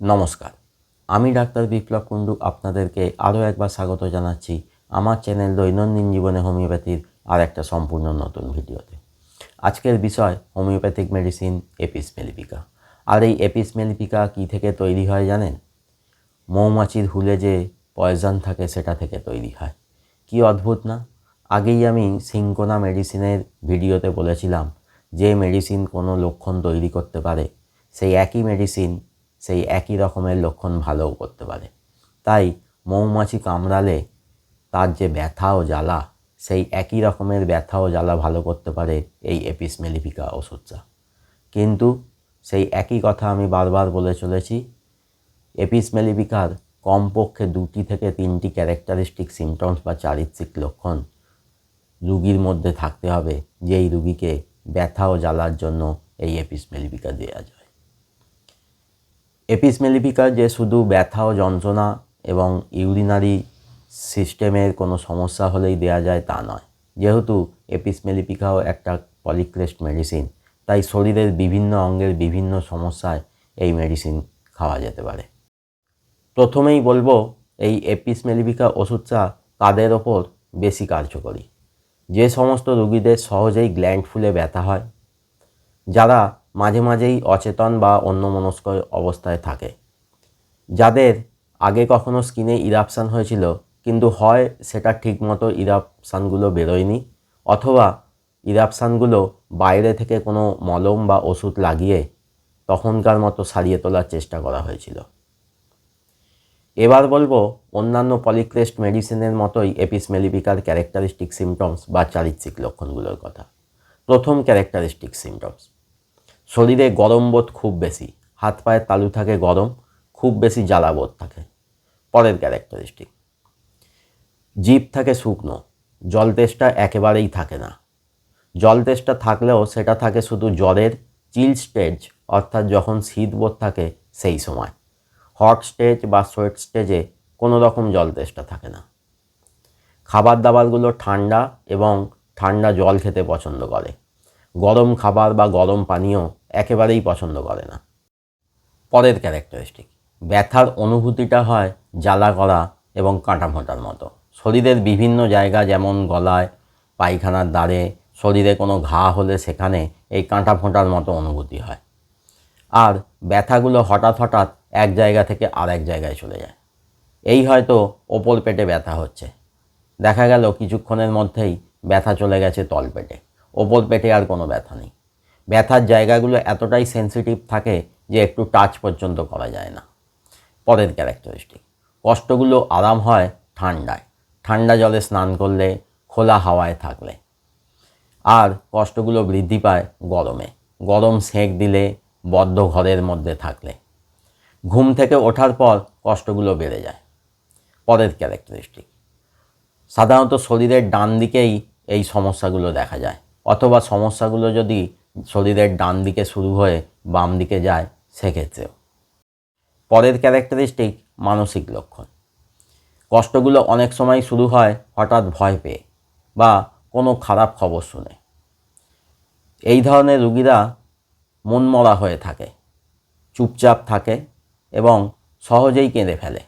নমস্কার। আমি ডাক্তার বিপ্লব কুণ্ডু আপনাদেরকে আরও একবার স্বাগত জানাচ্ছি আমার চ্যানেল দৈনন্দিন জীবনে হোমিওপ্যাথির আর একটা সম্পূর্ণ নতুন ভিডিওতে। আজকের বিষয় হোমিওপ্যাথিক মেডিসিন এপিস মেলিপিকা আর এই এপিস মেলিপিকা কী থেকে তৈরি হয় জানেন? মৌমাছির হুলে যে পয়জন থাকে সেটা থেকে তৈরি হয়। কি অদ্ভুত না? আগেই আমি সিঙ্কোনা মেডিসিনের ভিডিওতে বলেছিলাম, যে মেডিসিন কোনো লক্ষণ তৈরি করতে পারে, সেই একই মেডিসিন সেই একই রকমের লক্ষণ ভালোও করতে পারে। তাই মৌমাছি কামড়ালে তার যে ব্যথা ও জ্বালা, সেই একই রকমের ব্যথা ও জ্বালা ভালো করতে পারে এই এপিস মেলিফিকা ওষুধটা। কিন্তু সেই একই কথা আমি বারবার বলে চলেছি এপিস মেলিফিকার কমপক্ষে দুটি থেকে তিনটি ক্যারেক্টারিস্টিক সিমটমস বা চারিত্রিক লক্ষণ রুগীর মধ্যে থাকতে হবে, যেই রুগীকে ব্যথা ও জ্বালার জন্য এই এপিস মেলিফিকা দেওয়া যায়। এপিস মেলিফিকা যে শুধু ব্যথা ও যন্ত্রণা এবং ইউরিনারি সিস্টেমের কোনো সমস্যা হলেই দেওয়া যায় তা নয়। যেহেতু এপিস মেলিফিকাও একটা পলিক্রেস্ট মেডিসিন তাই শরীরের বিভিন্ন অঙ্গের বিভিন্ন সমস্যায় এই মেডিসিন খাওয়া যেতে পারে। প্রথমেই বলব, এই এপিস মেলিফিকা ওষুধটা কাদের ওপর বেশি কার্যকরী? যে সমস্ত রুগীদের সহজেই গ্ল্যান্ড ফুলে ব্যথা হয়, যারা মাঝে মাঝেই অচেতন বা অন্যমনস্ক অবস্থায় থাকে। যাদের আগে কখনো স্কিনে ইরাপশান হয়েছিল, কিন্তু হয় সেটা ঠিকমতো ইরাপশানগুলো বেরোয়নি, অথবা ইরাপশানগুলো বাইরে থেকে কোনো মলম বা ওষুধ লাগিয়ে তখনকার মতো সারিয়ে তোলার চেষ্টা করা হয়েছিল। এবার বলব, অন্যান্য পলিক্রেস্ট মেডিসিনের মতোই এপিস মেলিপিকার ক্যারেক্টারিস্টিক সিমটমস বা চারিত্রিক লক্ষণগুলোর কথা। প্রথম ক্যারেক্টারিস্টিক সিমটমস। শরীরে গরম বোধ খুব বেশি, হাত পায়ের তালু থাকে গরম, খুব বেশি জ্বালা বোধ থাকে, পরের ক্যারেক্টারিস্টিক জিভ থাকে শুকনো, জল তেষ্টা একেবারেই থাকে না। জল তেষ্টা থাকলেও সেটা থাকে শুধু জ্বরের চিল স্টেজ অর্থাৎ যখন শীত বোধ থাকে সেই সময়। হট স্টেজ বা সোয়েট স্টেজে কোনো রকম জল তেষ্টা থাকে না। খাবার দাবারগুলো ঠান্ডা এবং ঠান্ডা জল খেতে পছন্দ করে। গরম খাবার বা গরম পানীয় একেবারেই পছন্দ করে না। পরের ক্যারেক্টারিস্টিক, ব্যথার অনুভূতিটা হয় জ্বালা করা এবং কাঁটা ফোঁটার মতো। শরীরের বিভিন্ন জায়গা যেমন গলায়, পায়খানার দ্বারে, শরীরে কোনো ঘা হলে সেখানে এই কাঁটা ফোঁটার মতো অনুভূতি হয়। আর ব্যথাগুলো হঠাৎ হঠাৎ এক জায়গা থেকে আর এক জায়গায় চলে যায়। এই হয়তো ওপর পেটে ব্যথা হচ্ছে। দেখা গেল কিছুক্ষণের মধ্যেই ব্যথা চলে গেছে তল পেটে ওপর পেটে আর কোনো ব্যথা নেই। ব্যথার জায়গাগুলো এতটাই সেন্সিটিভ থাকে যে একটু টাচ পর্যন্ত করা যায় না। পরের ক্যারেক্টারিস্টিক কষ্টগুলো আরাম হয় ঠান্ডায়। ঠান্ডা জলে স্নান করলে, খোলা হাওয়ায় থাকলে। আর কষ্টগুলো বৃদ্ধি পায় গরমে। গরম সেঁক দিলে, বদ্ধ ঘরের মধ্যে থাকলে। ঘুম থেকে ওঠার পর কষ্টগুলো বেড়ে যায়। পরের ক্যারেক্টারিস্টিক সাধারণত শরীরের ডান দিকেই এই সমস্যাগুলো দেখা যায়। অথবা সমস্যাগুলো যদি শরীরের ডান দিকে শুরু হয়ে বাম দিকে যায়, সেক্ষেত্রেও। পরের ক্যারেক্টারিস্টিক মানসিক লক্ষণ। কষ্টগুলো অনেক সময় শুরু হয় হঠাৎ ভয় পেয়ে বা কোনো খারাপ খবর শুনে। এই ধরনের রুগীরা মনমরা হয়ে থাকে, চুপচাপ থাকে এবং সহজেই কেঁদে ফেলে।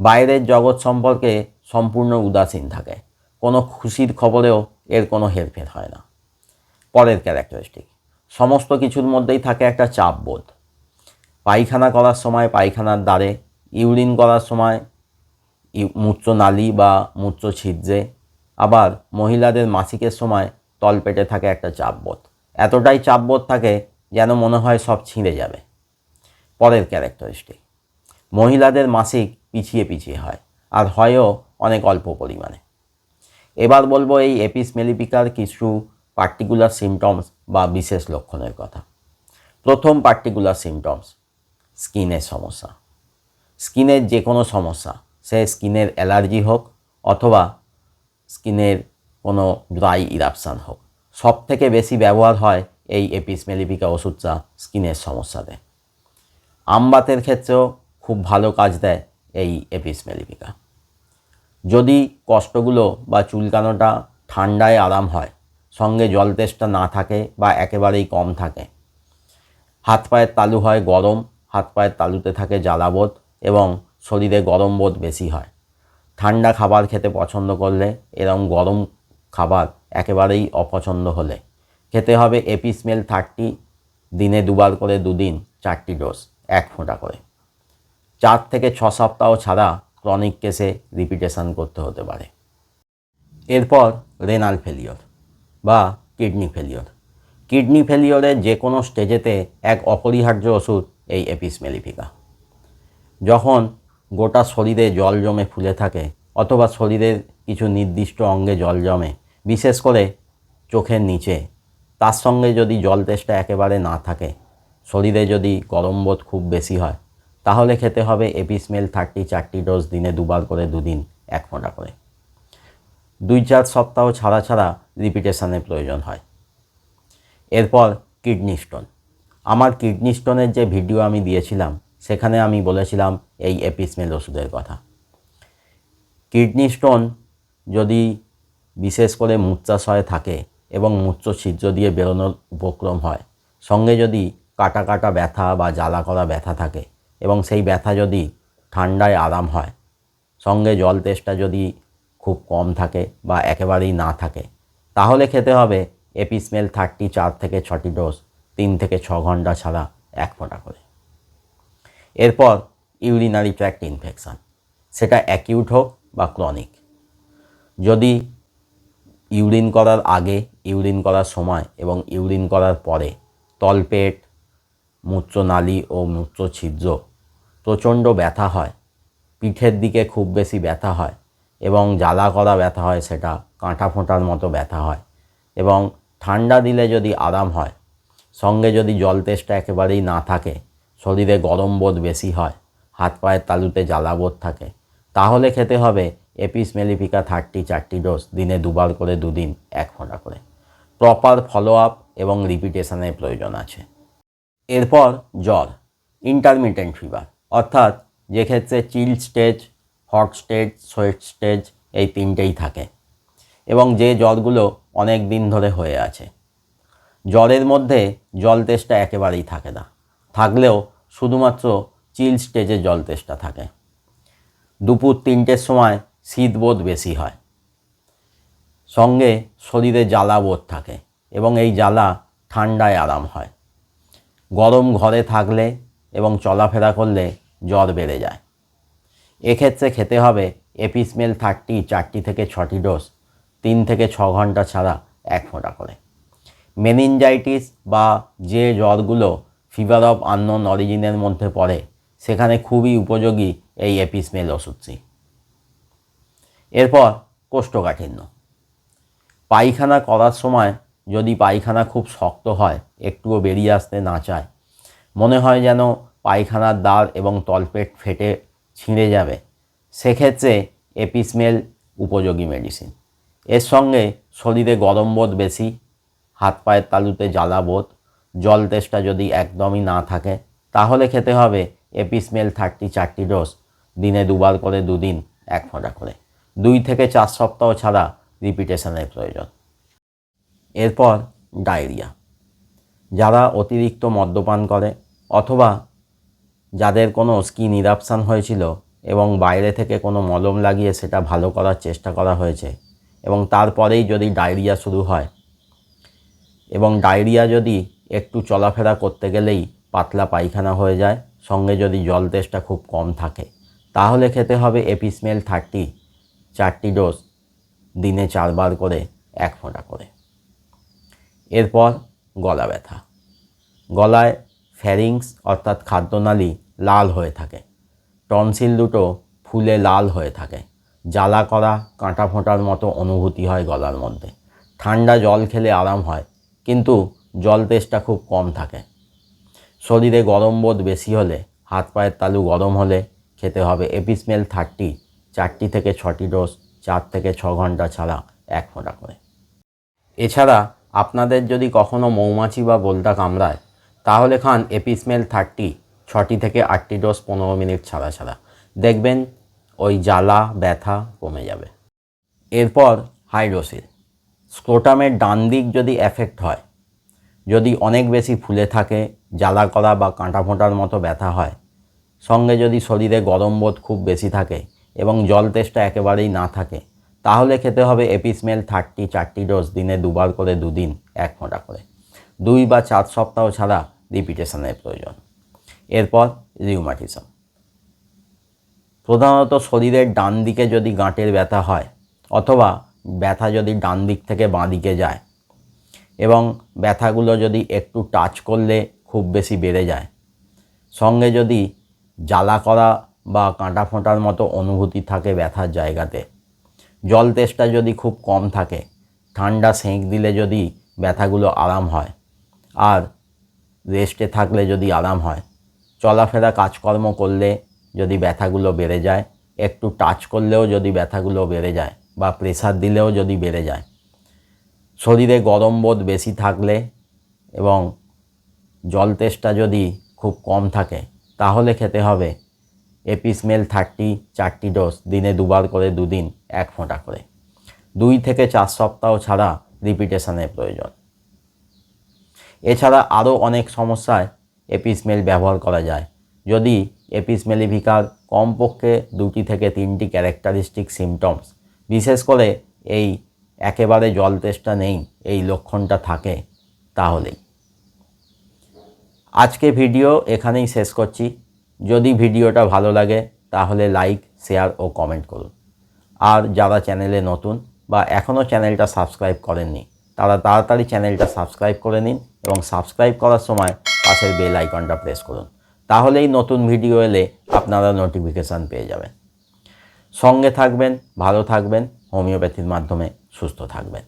বাইরের জগৎ সম্পর্কে সম্পূর্ণ উদাসীন থাকে। কোনো খুশির খবরেও এর কোনো হেরফের হয় না। পরের ক্যারেক্টারিস্টিক সমস্ত কিছুর মধ্যেই থাকে একটা চাপ বোধ। পায়খানা করার সময় পায়খানার দ্বারে, ইউরিন করার সময় মূত্রনালী বা মূত্র ছিদ্রে। আবার মহিলাদের মাসিকের সময় তলপেটে থাকে একটা চাপবোধ এতটাই চাপবোধ থাকে যেন মনে হয় সব ছিঁড়ে যাবে। পরের ক্যারেক্টারিস্টিক মহিলাদের মাসিক পিছিয়ে পিছিয়ে হয়, আর হয়ও অনেক অল্প পরিমাণে। এবার বলব এই এপিস মেলিপিকার কিছু পার্টিকুলার সিমটমস বা বিশেষ লক্ষণের কথা। প্রথম পার্টিকুলার সিমটমস স্কিনের সমস্যা। স্কিনের যে কোনো সমস্যা, সে স্কিনের অ্যালার্জি হোক অথবা স্কিনের কোনো ড্রাই ইরাপশান হোক সব থেকে বেশি ব্যবহার হয় এই এপিস মেলিপিকা ওষুধটা স্কিনের সমস্যাতে আমবাতের ক্ষেত্রেও খুব ভালো কাজ দেয় এই এপিস মেলিপিকা। যদি কষ্টগুলো বা চুলকানোটা ঠান্ডায় আরাম হয়, সঙ্গে জল তেষ্টা না থাকে বা একেবারেই কম থাকে। হাত পায়ের তালু হয় গরম, হাত পায়ের তালুতে থাকে জ্বালাবোধ এবং শরীরে গরম বোধ বেশি হয়। ঠান্ডা খাবার খেতে পছন্দ করলে এরম গরম খাবার একেবারেই অপছন্দ হলে। খেতে হবে এপিসমেল থার্টি, দিনে দুবার করে দুদিন চারটি ডোজ এক ফোঁটা করে। চার থেকে ছ সপ্তাহ ছাড়া ক্রনিক কেসে রিপিটেশন করতে হতে পারে। এরপর রেনাল ফেলিওর বা কিডনি ফেলিওর কিডনি ফেলিওরের যে কোনো স্টেজেতে এক অপরিহার্য ওষুধ এই এপিস মেলিফিকা যখন গোটা শরীরে জল জমে ফুলে থাকে অথবা শরীরের কিছু নির্দিষ্ট অঙ্গে জল জমে, বিশেষ করে চোখের নিচে, তার সঙ্গে যদি জল তেষ্টা একেবারে না থাকে, শরীরে যদি গরম বোধ খুব বেশি হয় তাহলে খেতে হবে এপিসমেল থার্টি চারটি ডোজ দিনে দুবার করে দুদিন, এক ফোঁটা করে। দুই চার সপ্তাহ ছাড়া ছাড়া রিপিটেশনের প্রয়োজন হয়। এরপর কিডনি স্টোন। আমার কিডনি স্টোনের যে ভিডিও আমি দিয়েছিলাম, সেখানে আমি বলেছিলাম এই এপিসমেল ওষুধের কথা। কিডনি স্টোন যদি বিশেষ করে মূত্রাশয়ে থাকে এবং মূত্র ছিদ্র দিয়ে বেরোনোর উপক্রম হয়, সঙ্গে যদি কাটা কাটা ব্যথা বা জ্বালা করা ব্যথা থাকে এবং সেই ব্যথা যদি ঠান্ডায় আরাম হয়, সঙ্গে জল তেষ্টা যদি খুব কম থাকে বা একেবারেই না থাকে, তাহলে খেতে হবে এপিসমেল থার্টি চার থেকে ছটি ডোজ, তিন থেকে ছ ঘণ্টা ছাড়া এক ফোঁটা করে। এরপর ইউরিনারি ট্র্যাক্ট ইনফেকশান, সেটা অ্যাকিউট হোক বা ক্রনিক। যদি ইউরিন করার আগে, ইউরিন করার সময় এবং ইউরিন করার পরে তলপেট, মূত্রনালী ও মূত্র ছিদ্র প্রচণ্ড ব্যথা হয়। পিঠের দিকে খুব বেশি ব্যথা হয় এবং জ্বালা করা ব্যথা হয় সেটা কাঁটা ফোঁটার মতো ব্যথা হয় এবং ঠান্ডা দিলে যদি আরাম হয়, সঙ্গে যদি জল তেষ্টা একেবারেই না থাকে, শরীরে গরম বোধ বেশি হয়, হাত পায়ের তালুতে জ্বালা বোধ থাকে, তাহলে খেতে হবে এপিস মেলিফিকা থার্টি চারটি ডোজ, দিনে দুবার করে দুদিন এক ফোঁটা করে। প্রপার ফলো আপ এবং রিপিটেশনের প্রয়োজন আছে। এরপর জ্বর, ইন্টারমিটেন্ট ফিভার। অর্থাৎ যে ক্ষেত্রে chill stage hot stage, sweat stage এই তিনটেই থাকে। এবং যে জ্বরগুলো অনেক দিন ধরে হয়ে আছে। জ্বরের মধ্যে জল তেষ্টা একেবারেই থাকে না। থাকলেও শুধুমাত্র চিল স্টেজে জল তেষ্টা থাকে। দুপুর তিনটের সময় শীতবোধ বেশি হয়। সঙ্গে শরীরে জ্বালা বোধ থাকে এবং এই জ্বালা ঠান্ডায় আরাম হয়। গরম ঘরে থাকলে এবং চলাফেরা করলে জ্বর বেড়ে যায়। এক্ষেত্রে খেতে হবে এপিসমেল থার্টি, চারটি থেকে ছটি ডোজ, তিন থেকে ছ ঘণ্টা ছাড়া এক ফোঁটা করে। মেনিনজাইটিস বা যে জ্বরগুলো ফিভার অফ আননোন অরিজিনের মধ্যে পড়ে, সেখানে খুবই উপযোগী এই এপিসমেল ওষুধটি। এরপর কোষ্ঠকাঠিন্য। পায়খানা করার সময় যদি পায়খানা খুব শক্ত হয়, একটুও বেরিয়ে আসতে না চায় মনে হয় যেন পায়খানার দ্বার এবং তলপেট ফেটে ছিঁড়ে যাবে। সেক্ষেত্রে এপিসমেল উপযোগী মেডিসিন এর সঙ্গে শরীরে গরম বোধ বেশি, হাত পায়ের তালুতে জ্বালা বোধ, জল তেষ্টা যদি একদমই না থাকে, তাহলে খেতে হবে এপিসমেল থার্টি চারটি ডোজ দিনে দুবার করে দুদিন এক ফোঁটা করে। দুই থেকে চার সপ্তাহ ছাড়া রিপিটেশনের প্রয়োজন। এরপর ডায়রিয়া যারা অতিরিক্ত মদ্যপান করে অথবা যাদের কোনো স্কিন ইরাপশান হয়েছিল এবং বাইরে থেকে কোনো মলম লাগিয়ে সেটা ভালো করার চেষ্টা করা হয়েছে এবং তারপরেই যদি ডায়রিয়া শুরু হয় এবং ডায়রিয়া যদি একটু চলাফেরা করতে গেলেই পাতলা পায়খানা হয়ে যায়, সঙ্গে যদি জল তেষ্টা খুব কম থাকে, তাহলে খেতে হবে এপিসমেল থার্টি চারটি ডোজ দিনে চারবার করে এক ফোঁটা করে। এরপর গলা ব্যথা। গলায় ফ্যারিংস অর্থাৎ খাদ্যনালী লাল হয়ে থাকে। টনসিল দুটো ফুলে লাল হয়ে থাকে। জ্বালা করা কাঁটা ফোঁটার মতো অনুভূতি হয় গলার মধ্যে। ঠান্ডা জল খেলে আরাম হয়, কিন্তু জল তেষ্টা খুব কম থাকে। শরীরে গরম বোধ বেশি হলে, হাত পায়ের তালু গরম হলে খেতে হবে এপিসমেল থার্টি চারটি থেকে ছটি ডোজ চার থেকে ছ ঘণ্টা ছাড়া এক ফোঁটা করে। এছাড়া আপনাদের যদি কখনো মৌমাছি বা বোলতা কামড়ায়, তাহলে খান এপিসমেল থার্টি, ছটি থেকে আটটি ডোজ পনেরো মিনিট ছাড়া ছাড়া। দেখবেন ওই জ্বালা, ব্যথা কমে যাবে। এরপর হাইড্রোসিল। স্ক্রোটামের ডান দিক যদি এফেক্ট হয়, যদি অনেক বেশি ফুলে থাকে, জ্বালা করা বা কাঁটা ফোঁটার মতো ব্যথা হয়, সঙ্গে যদি শরীরে গরম বোধ খুব বেশি থাকে এবং জল তেষ্টা একেবারেই না থাকে তাহলে খেতে হবে এপিসমেল থার্টি চারটি ডোজ, দিনে দুবার করে দুদিন, এক ফোঁটা করে। দুই বা চার সপ্তাহ ছাড়া রিপিটেশনের প্রয়োজন। এরপর রিউমাটিজম প্রধানত শরীরের ডান দিকে যদি গাঁটের ব্যথা হয়, অথবা ব্যথা যদি ডান দিক থেকে বাঁ দিকে যায়, এবং ব্যথাগুলো যদি একটু টাচ করলে খুব বেশি বেড়ে যায়, সঙ্গে যদি জ্বালা করা বা কাঁটা ফোঁটার মতো অনুভূতি থাকে ব্যথার জায়গাতে জল তেষ্টা যদি খুব কম থাকে, ঠান্ডা সেঁক দিলে যদি ব্যথাগুলো আরাম হয়, আর রেস্টে থাকলে যদি আরাম হয়, চলাফেরা কাজকর্ম করলে যদি ব্যথাগুলো বেড়ে যায়, একটু টাচ করলেও যদি ব্যথাগুলো বেড়ে যায় বা প্রেসার দিলেও যদি বেড়ে যায়, শরীরে গরম বোধ বেশি থাকলে এবং জল তেষ্টা যদি খুব কম থাকে, তাহলে খেতে হবে এপিসমেল থার্টি, চারটি ডোজ, দিনে দুবার করে, দুদিন, এক ফোঁটা করে। দুই থেকে চার সপ্তাহ ছাড়া রিপিটেশনের প্রয়োজন। এছাড়া আরও অনেক সমস্যায় এপিসমেল ব্যবহার করা যায়। যদি এপিসমেলিভিকার কমপক্ষে দুটি থেকে তিনটি ক্যারেক্টারিস্টিক সিমটমস, বিশেষ করে এই একেবারে জল তেষ্টা নেই, এই লক্ষণটা থাকে, তাহলেই। আজকে ভিডিও এখানেই শেষ করছি। যদি ভিডিওটা ভালো লাগে, তাহলে লাইক শেয়ার ও কমেন্ট করুন। আর যারা চ্যানেলে নতুন বা এখনও চ্যানেলটা সাবস্ক্রাইব করেননি, তারা তাড়াতাড়ি চ্যানেলটা সাবস্ক্রাইব করে নিন এবং সাবস্ক্রাইব করার সময় পাশের বেল আইকনটা প্রেস করুন। তাহলেই নতুন ভিডিও এলে আপনারা নোটিফিকেশান পেয়ে যাবেন। সঙ্গে থাকবেন, ভালো থাকবেন হোমিওপ্যাথির মাধ্যমে সুস্থ থাকবেন।